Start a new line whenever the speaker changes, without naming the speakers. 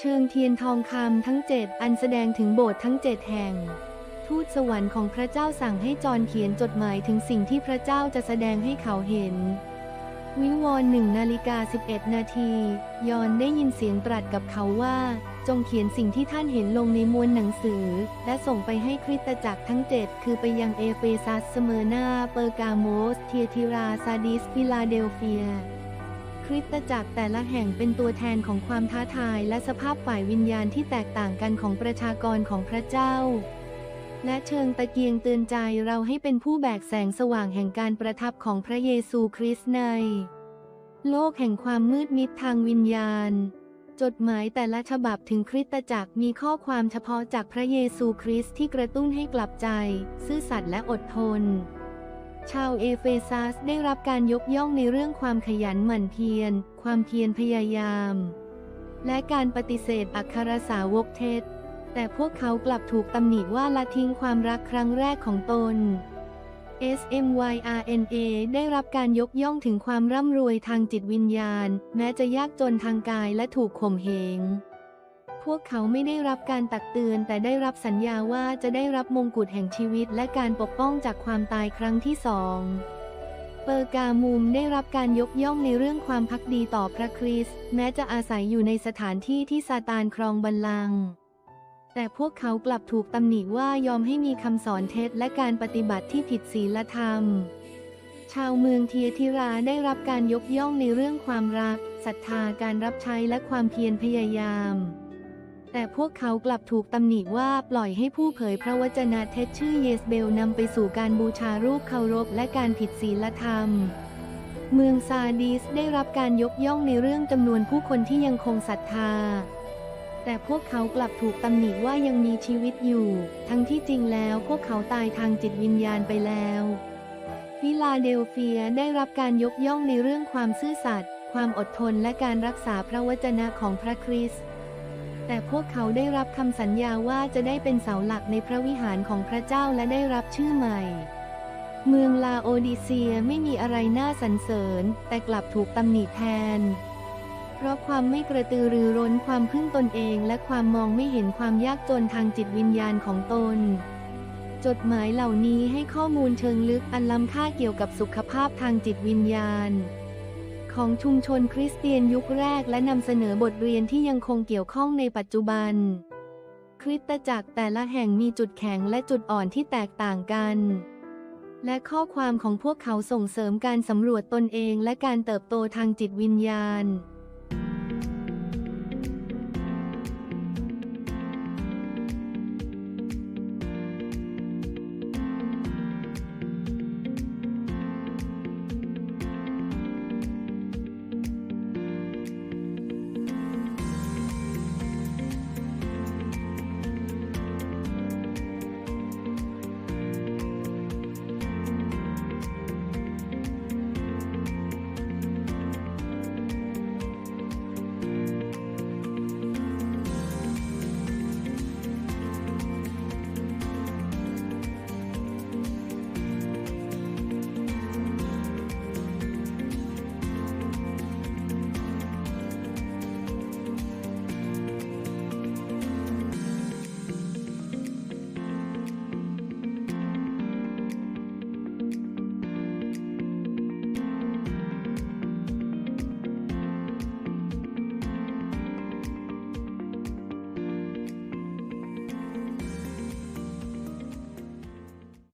เชิงเทียนทองคำทั้งเจ็ดอันแสดงถึงโบสถ์ทั้งเจ็ดแห่ง ทูตสวรรค์ของพระเจ้าสั่งให้จอนเขียนจดหมายถึงสิ่งที่พระเจ้าจะแสดงให้เขาเห็น วิวรณ์หนึ่งนาฬิกา11 นาที ยอนได้ยินเสียงตรัสกับเขาว่า จงเขียนสิ่งที่ท่านเห็นลงในมวลหนังสือ และส่งไปให้คริสตจักรทั้งเจ็ดคือไปยังเอเฟซัสสเมอร์นา เปอร์กาโมส เทียทิรา ซาดิส ฟิลาเดลเฟีย คริสตจักรแต่ละแห่งเป็นตัวแทนของความท้าทายและสภาพฝ่ายวิญญาณที่แตกต่างกันของประชากรของพระเจ้า และเชิงตะเกียงเตือนใจเราให้เป็นผู้แบกแสงสว่างแห่งการประทับของพระเยซูคริสต์ใน โลกแห่งความมืดมิดทางวิญญาณ จดหมายแต่ละฉบับถึงคริสตจักรมีข้อความเฉพาะจากพระเยซูคริสต์ที่กระตุ้นให้กลับใจ ซื่อสัตย์และอดทน ชาวเอเฟซัสได้รับการยกย่องในเรื่องความขยันหมั่นเพียร ความเพียรพยายาม และการปฏิเสธอัครสาวกเท็จ แต่พวกเขากลับถูกตำหนิว่าละทิ้งความรักครั้งแรกของตน SMYRNA ได้รับการยกย่องถึงความร่ำรวยทางจิตวิญญาณ แม้จะยากจนทางกายและถูกข่มเหง พวกเขาไม่ได้รับการตักเตือนแต่ได้รับสัญญาว่าจะได้รับมงกุฎแห่งชีวิตและการปกป้องจากความตายครั้งที่สอง เปอร์กามุมได้รับการยกย่องในเรื่องความพักดีต่อพระคริสต์แม้จะอาศัยอยู่ในสถานที่ที่ซาตานครองบัลลังก์แต่พวกเขากลับถูกตำหนิว่ายอมให้มีคำสอนเท็จและการปฏิบัติที่ผิดศีลธรรม ชาวเมืองเทียทิราได้รับการยกย่องในเรื่องความรักศรัทธาการรับใช้และความเพียรพยายาม แต่พวกเขากลับถูกตำหนิว่าปล่อยให้ผู้เผยพระวจนะเท็จชื่อเยสเบลนำไปสู่การบูชารูปเคารพและการผิดศีลธรรม เมืองซาดิสได้รับการยกย่องในเรื่องจำนวนผู้คนที่ยังคงศรัทธา แต่พวกเขากลับถูกตำหนิว่ายังมีชีวิตอยู่ ทั้งที่จริงแล้วพวกเขาตายทางจิตวิญญาณไปแล้วฟิลาเดลเฟียได้รับการยกย่องในเรื่องความซื่อสัตย์ความอดทนและการรักษาพระวจนะของพระคริสต์ แต่พวกเขาได้รับคำสัญญาว่าจะได้เป็นเสาหลักในพระวิหารของพระเจ้าและได้รับชื่อใหม่ เมืองลาโอดิเซียไม่มีอะไรน่าสรรเสริญ แต่กลับถูกตำหนิแทน เพราะความไม่กระตือรือร้นความพึ่งตนเองและความมองไม่เห็นความยากจนทางจิตวิญญาณของตน จดหมายเหล่านี้ให้ข้อมูลเชิงลึกอันล้ำค่าเกี่ยวกับสุขภาพทางจิตวิญญาณ ของชุมชนคริสเตียนยุคแรกและนำเสนอบทเรียนที่ยังคงเกี่ยวข้องในปัจจุบัน คริสตจักรแต่ละแห่งมีจุดแข็งและจุดอ่อนที่แตกต่างกัน และข้อความของพวกเขาส่งเสริมการสำรวจตนเองและการเติบโตทางจิตวิญญาณ